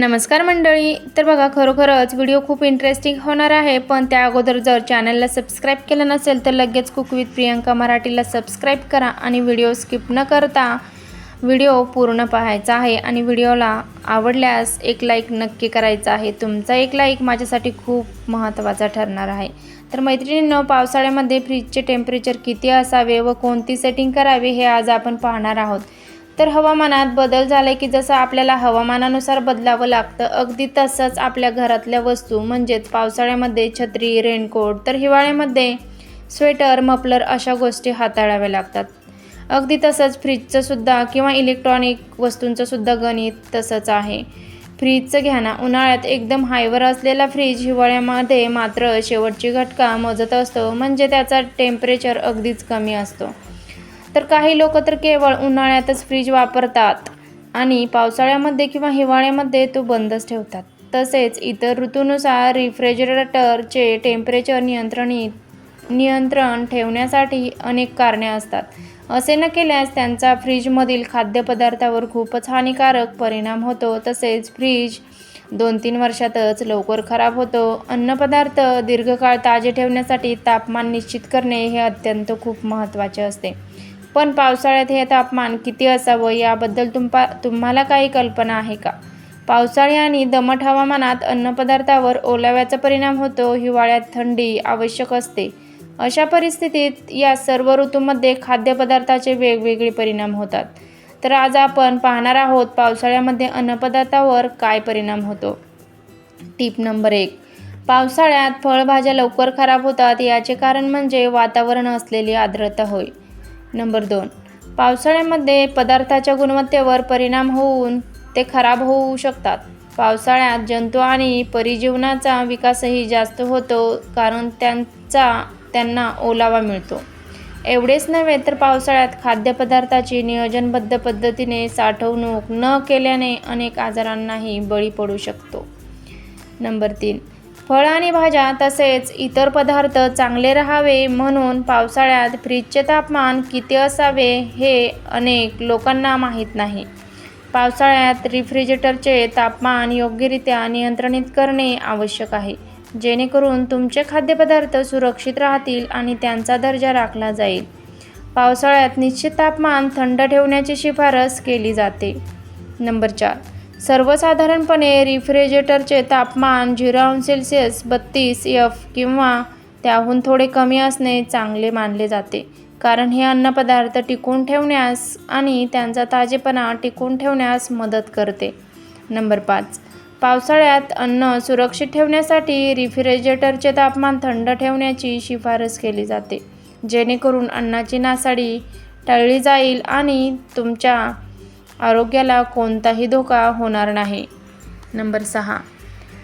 नमस्कार मंडळी. तर बघा खरोखरच व्हिडिओ खूप इंटरेस्टिंग होणार आहे. पण त्या अगोदर जर चॅनलला सबस्क्राईब केलं नसेल तर लगेच कुक विथ प्रियंका मराठीला सबस्क्राईब करा आणि व्हिडिओ स्किप न करता व्हिडिओ पूर्ण पाहायचा आहे. आणि व्हिडिओला आवडल्यास एक लाईक नक्की करायचा आहे. तुमचा एक लाईक माझ्यासाठी खूप महत्त्वाचा ठरणार आहे. तर मैत्रिणींनो पावसाळ्यामध्ये फ्रीजचे टेम्परेचर किती असावे व कोणती सेटिंग करावी हे आज आपण पाहणार आहोत. तर हवामानात बदल झाले की जसं आपल्याला हवामानानुसार बदलावं लागतं अगदी तसंच आपल्या घरातल्या वस्तू म्हणजेच पावसाळ्यामध्ये छत्री रेनकोट तर हिवाळ्यामध्ये स्वेटर मफलर अशा गोष्टी हाताळाव्या लागतात. अगदी तसंच फ्रीजचं सुद्धा किंवा इलेक्ट्रॉनिक वस्तूंचं सुद्धा गणित तसंच आहे. फ्रीजचं घ्या ना उन्हाळ्यात एकदम हायवर असलेला फ्रीज हिवाळ्यामध्ये मात्र शेवटची घटका मोजत असतो म्हणजे त्याचा टेम्परेचर अगदीच कमी असतो. तर काही लोक तर केवळ उन्हाळ्यातच फ्रीज वापरतात. आणि पावसाळ्यामध्ये किंवा हिवाळ्यामध्ये तो बंदच ठेवतात. तसेच इतर ऋतूनुसार रिफ्रिजरेटरचे टेम्परेचर नियंत्रणित नियंत्रण ठेवण्यासाठी अनेक कारणे असतात. असे न केल्यास त्यांचा फ्रीजमधील खाद्यपदार्थावर खूपच हानिकारक परिणाम होतो. तसेच फ्रीज दोन तीन वर्षातच लवकर खराब होतो. अन्नपदार्थ दीर्घकाळ ताजे ठेवण्यासाठी तापमान निश्चित करणे हे अत्यंत खूप महत्त्वाचे असते. पण पावसाळ्यात हे तापमान किती असावं याबद्दल तुमपा तुम्हाला काही कल्पना आहे का? पावसाळी आणि दमट हवामानात अन्नपदार्थावर ओलाव्याचा परिणाम होतो हिवाळ्यात थंडी आवश्यक असते. अशा परिस्थितीत या सर्व ऋतूमध्ये खाद्यपदार्थाचे वेगवेगळे परिणाम होतात. तर आज आपण पाहणार आहोत पावसाळ्यामध्ये अन्नपदार्थावर काय परिणाम होतो. टीप नंबर एक. पावसाळ्यात फळभाज्या लवकर खराब होतात याचे कारण म्हणजे वातावरण असलेली आर्द्रता होय. नंबर दोन. पावसाळ्यामध्ये पदार्थाच्या गुणवत्तेवर परिणाम होऊन ते खराब होऊ शकतात. पावसाळ्यात जंतू आणि परिजीवनाचा विकासही जास्त होतो कारण त्यांचा त्यांना ओलावा मिळतो. एवढेच नव्हे तर पावसाळ्यात खाद्यपदार्थाची नियोजनबद्ध पद्धतीने साठवणूक न केल्याने अनेक आजारांनाही बळी पडू शकतो. नंबर तीन. फळ आणि भाज्या तसेच इतर पदार्थ चांगले राहावे म्हणून पावसाळ्यात फ्रीजचे तापमान किती असावे हे अनेक लोकांना माहीत नाही. पावसाळ्यात रिफ्रिजरेटरचे तापमान योग्यरित्या नियंत्रणित करणे आवश्यक आहे. जेणेकरून तुमचे खाद्यपदार्थ सुरक्षित राहतील आणि त्यांचा दर्जा राखला जाईल. पावसाळ्यात निश्चित तापमान थंड ठेवण्याची शिफारस केली जाते. नंबर चार. सर्वसाधारणपणे रिफ्रिजरेटरचे तापमान झिरो अंश सेल्सिअस बत्तीस एफ किंवा त्याहून थोडे कमी असणे चांगले मानले जाते. कारण हे अन्नपदार्थ टिकून ठेवण्यास आणि त्यांचा ताजेपणा टिकून ठेवण्यास मदत करते. नंबर पाच. पावसाळ्यात अन्न सुरक्षित ठेवण्यासाठी रिफ्रिजरेटरचे तापमान थंड ठेवण्याची शिफारस केली जाते. जेणेकरून अन्नाची नासाडी टळली जाईल आणि तुमच्या आरोग्याला कोणताही धोका होणार नाही. नंबर सहा.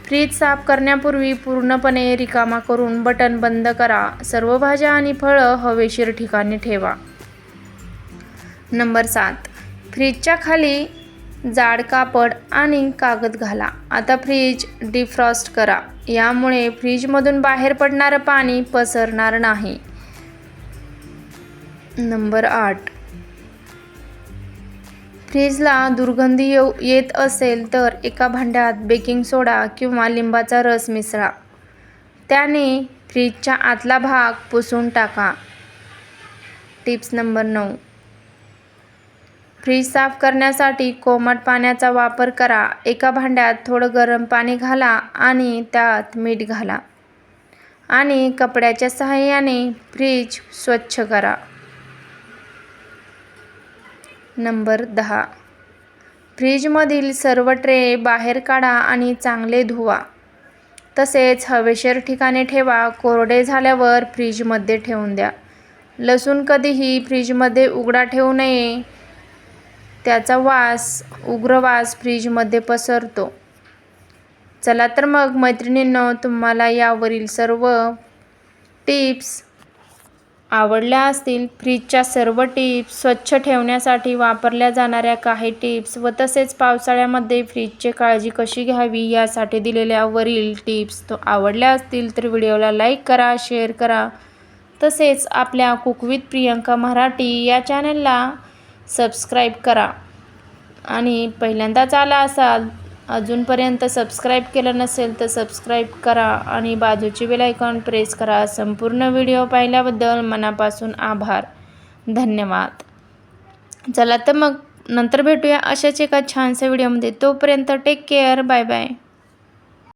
फ्रीज साफ करण्यापूर्वी पूर्णपणे रिकामा करून बटन बंद करा. सर्व भाज्या आणि फळं हवेशीर ठिकाणी ठेवा. नंबर सात. फ्रीजच्या खाली जाड कापड आणि कागद घाला. आता फ्रीज डिफ्रॉस्ट करा. यामुळे फ्रीजमधून बाहेर पडणारं पाणी पसरणार नाही. नंबर आठ. फ्रीजला दुर्गंधी येऊ येत असेल तर एका भांड्यात बेकिंग सोडा किंवा लिंबाचा रस मिसळा. त्याने फ्रीजच्या आतला भाग पुसून टाका. टिप्स नंबर नऊ. फ्रीज साफ करण्यासाठी कोमट पाण्याचा वापर करा. एका भांड्यात थोडं गरम पाणी घाला आणि त्यात मीठ घाला. आणि कपड्याच्या सहाय्याने फ्रीज स्वच्छ करा. नंबर दहा. फ्रीजमधील सर्व ट्रे बाहेर काढा आणि चांगले धुवा. तसेच हवेशीर ठिकाणी ठेवा कोरडे झाल्यावर फ्रीजमध्ये ठेवून द्या. लसूण कधीही फ्रीजमध्ये उघडा ठेवू नये. त्याचा वास उग्र वास फ्रीजमध्ये पसरतो. चला तर मग मैत्रिणींनो तुम्हाला यावरील सर्व टिप्स आवडल्या असतील फ्रीजच्या सर्व टिप्स स्वच्छ ठेवण्यासाठी वापरल्या जाणाऱ्या काही टिप्स व तसेच पावसाळ्यामध्ये फ्रीजची काळजी कशी घ्यावी यासाठी दिलेल्या वरील टिप्स तो आवडल्या असतील तर व्हिडिओला लाईक करा शेअर करा. तसेच आपल्या कुकविथ प्रियंका मराठी या चॅनलला सबस्क्राईब करा. आणि पहिल्यांदाच आला असाल अजूनपर्यंत सबस्क्राईब केलं नसेल तर सबस्क्राईब करा आणि बाजूची बेल आयकॉन प्रेस करा. संपूर्ण व्हिडिओ पाहिल्याबद्दल मनापासून आभार. धन्यवाद. चला तर मग नंतर भेटूया अशाच एका छानशा व्हिडिओमध्ये तोपर्यंत टेक केअर बाय बाय